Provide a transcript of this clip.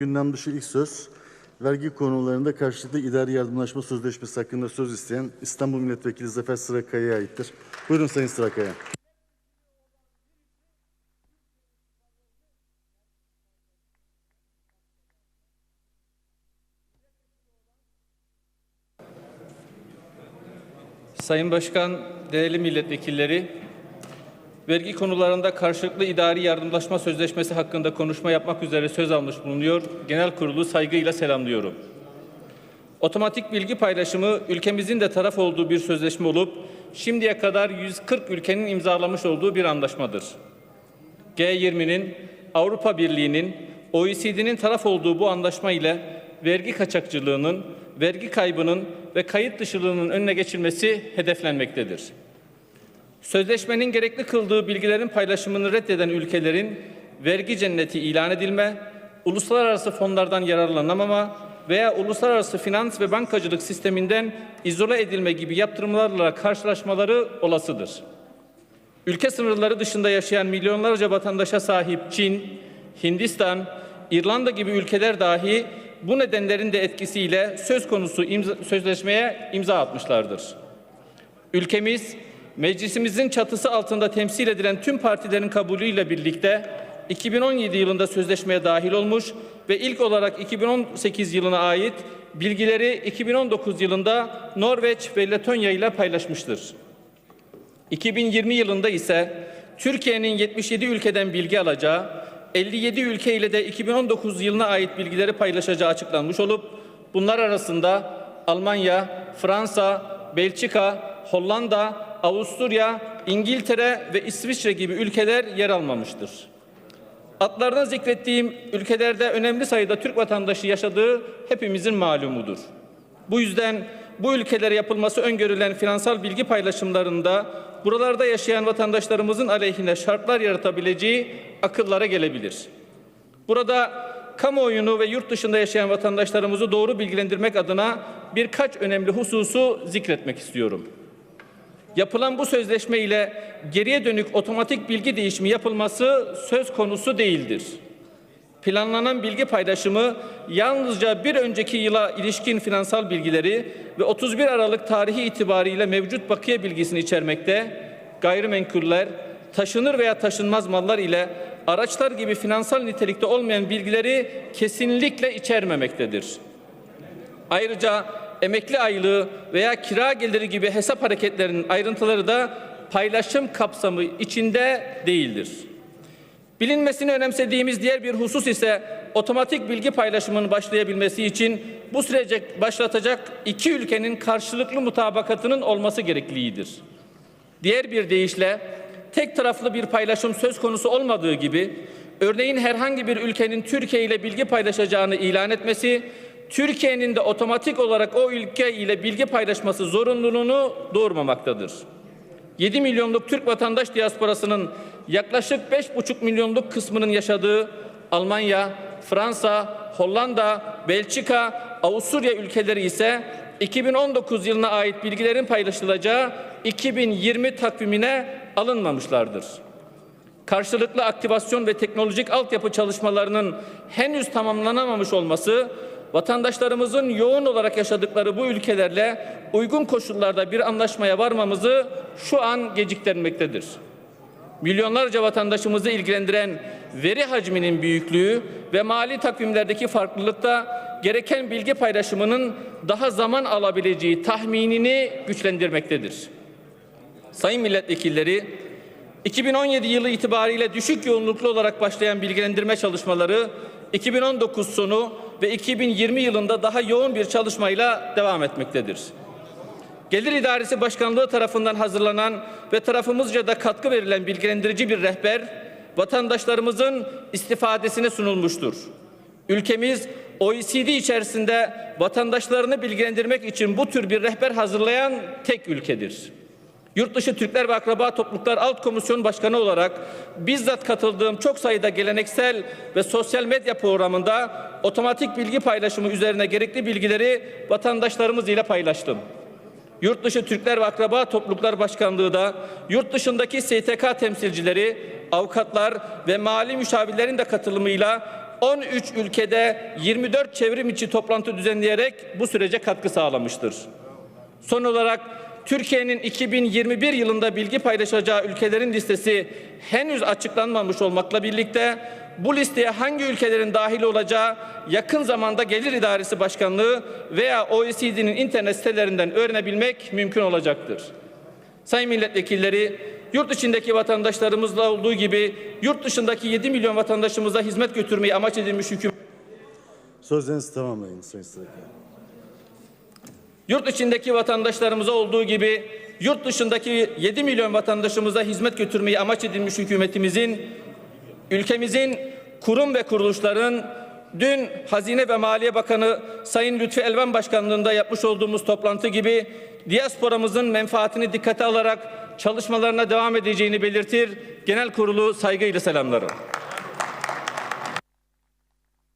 Gündem dışı ilk söz, vergi konularında karşılıklı idari yardımlaşma sözleşmesi hakkında söz isteyen İstanbul Milletvekili Zafer Sırakaya'ya aittir. Buyurun Sayın Sırakaya. Sayın Başkan, değerli milletvekilleri, vergi konularında karşılıklı idari yardımlaşma sözleşmesi hakkında konuşma yapmak üzere söz almış bulunuyor. Genel kurulu saygıyla selamlıyorum. Otomatik bilgi paylaşımı ülkemizin de taraf olduğu bir sözleşme olup şimdiye kadar 140 ülkenin imzalamış olduğu bir anlaşmadır. G20'nin, Avrupa Birliği'nin, OECD'nin taraf olduğu bu anlaşma ile vergi kaçakçılığının, vergi kaybının ve kayıt dışılığının önüne geçilmesi hedeflenmektedir. Sözleşmenin gerekli kıldığı bilgilerin paylaşımını reddeden ülkelerin vergi cenneti ilan edilme, uluslararası fonlardan yararlanamama veya uluslararası finans ve bankacılık sisteminden izole edilme gibi yaptırımlarla karşılaşmaları olasıdır. Ülke sınırları dışında yaşayan milyonlarca vatandaşa sahip Çin, Hindistan, İrlanda gibi ülkeler dahi bu nedenlerin de etkisiyle söz konusu imza, sözleşmeye imza atmışlardır. Ülkemiz meclisimizin çatısı altında temsil edilen tüm partilerin kabulüyle birlikte 2017 yılında sözleşmeye dahil olmuş ve ilk olarak 2018 yılına ait bilgileri 2019 yılında Norveç ve Letonya ile paylaşmıştır. 2020 yılında ise Türkiye'nin 77 ülkeden bilgi alacağı, 57 ülke ile de 2019 yılına ait bilgileri paylaşacağı açıklanmış olup bunlar arasında Almanya, Fransa, Belçika, Hollanda, Avusturya, İngiltere ve İsviçre gibi ülkeler yer almamıştır. Adlarına zikrettiğim ülkelerde önemli sayıda Türk vatandaşı yaşadığı hepimizin malumudur. Bu yüzden bu ülkelere yapılması öngörülen finansal bilgi paylaşımlarında buralarda yaşayan vatandaşlarımızın aleyhine şartlar yaratabileceği akıllara gelebilir. Burada kamuoyunu ve yurt dışında yaşayan vatandaşlarımızı doğru bilgilendirmek adına birkaç önemli hususu zikretmek istiyorum. Yapılan bu sözleşme ile geriye dönük otomatik bilgi değişimi yapılması söz konusu değildir. Planlanan bilgi paylaşımı yalnızca bir önceki yıla ilişkin finansal bilgileri ve 31 Aralık tarihi itibariyle mevcut bakiye bilgisini içermekte, gayrimenkuller, taşınır veya taşınmaz mallar ile araçlar gibi finansal nitelikte olmayan bilgileri kesinlikle içermemektedir. Ayrıca emekli aylığı veya kira geliri gibi hesap hareketlerinin ayrıntıları da paylaşım kapsamı içinde değildir. Bilinmesini önemsediğimiz diğer bir husus ise otomatik bilgi paylaşımının başlayabilmesi için bu sürece başlatacak iki ülkenin karşılıklı mutabakatının olması gerekliliğidir. Diğer bir deyişle tek taraflı bir paylaşım söz konusu olmadığı gibi örneğin herhangi bir ülkenin Türkiye ile bilgi paylaşacağını ilan etmesi Türkiye'nin de otomatik olarak o ülke ile bilgi paylaşması zorunluluğunu doğurmamaktadır. 7 milyonluk Türk vatandaş diasporasının yaklaşık 5,5 milyonluk kısmının yaşadığı Almanya, Fransa, Hollanda, Belçika, Avusturya ülkeleri ise 2019 yılına ait bilgilerin paylaşılacağı 2020 takvimine alınmamışlardır. Karşılıklı aktivasyon ve teknolojik altyapı çalışmalarının henüz tamamlanamamış olması vatandaşlarımızın yoğun olarak yaşadıkları bu ülkelerle uygun koşullarda bir anlaşmaya varmamızı şu an geciktirmektedir. Milyonlarca vatandaşımızı ilgilendiren veri hacminin büyüklüğü ve mali takvimlerdeki farklılıkta gereken bilgi paylaşımının daha zaman alabileceği tahminini güçlendirmektedir. Sayın milletvekilleri, 2017 yılı itibariyle düşük yoğunluklu olarak başlayan bilgilendirme çalışmaları 2019 sonu ve 2020 yılında daha yoğun bir çalışmayla devam etmektedir. Gelir İdaresi Başkanlığı tarafından hazırlanan ve tarafımızca da katkı verilen bilgilendirici bir rehber vatandaşlarımızın istifadesine sunulmuştur. Ülkemiz OECD içerisinde vatandaşlarını bilgilendirmek için bu tür bir rehber hazırlayan tek ülkedir. Yurtdışı Türkler ve Akraba Topluluklar Alt Komisyon Başkanı olarak bizzat katıldığım çok sayıda geleneksel ve sosyal medya programında otomatik bilgi paylaşımı üzerine gerekli bilgileri vatandaşlarımız ile paylaştım. Yurtdışı Türkler ve Akraba Topluluklar Başkanlığı da yurt dışındaki STK temsilcileri, avukatlar ve mali müşavirlerin de katılımıyla 13 ülkede 24 çevrim içi toplantı düzenleyerek bu sürece katkı sağlamıştır. Son olarak Türkiye'nin 2021 yılında bilgi paylaşacağı ülkelerin listesi henüz açıklanmamış olmakla birlikte bu listeye hangi ülkelerin dahil olacağı yakın zamanda Gelir İdaresi Başkanlığı veya OECD'nin internet sitelerinden öğrenebilmek mümkün olacaktır. Sayın milletvekilleri, yurt içindeki vatandaşlarımızla olduğu gibi yurt dışındaki 7 milyon vatandaşımıza hizmet götürmeyi amaç edilmiş hükümet Sözlerinizi tamamlayın Sayın Sırakaya. Yurt içindeki vatandaşlarımıza olduğu gibi yurt dışındaki 7 milyon vatandaşımıza hizmet götürmeyi amaç edilmiş hükümetimizin ülkemizin kurum ve kuruluşların dün Hazine ve Maliye Bakanı Sayın Lütfi Elvan Başkanlığında yapmış olduğumuz toplantı gibi diasporamızın menfaatini dikkate alarak çalışmalarına devam edeceğini belirtir. Genel kurulu saygıyla selamlarım.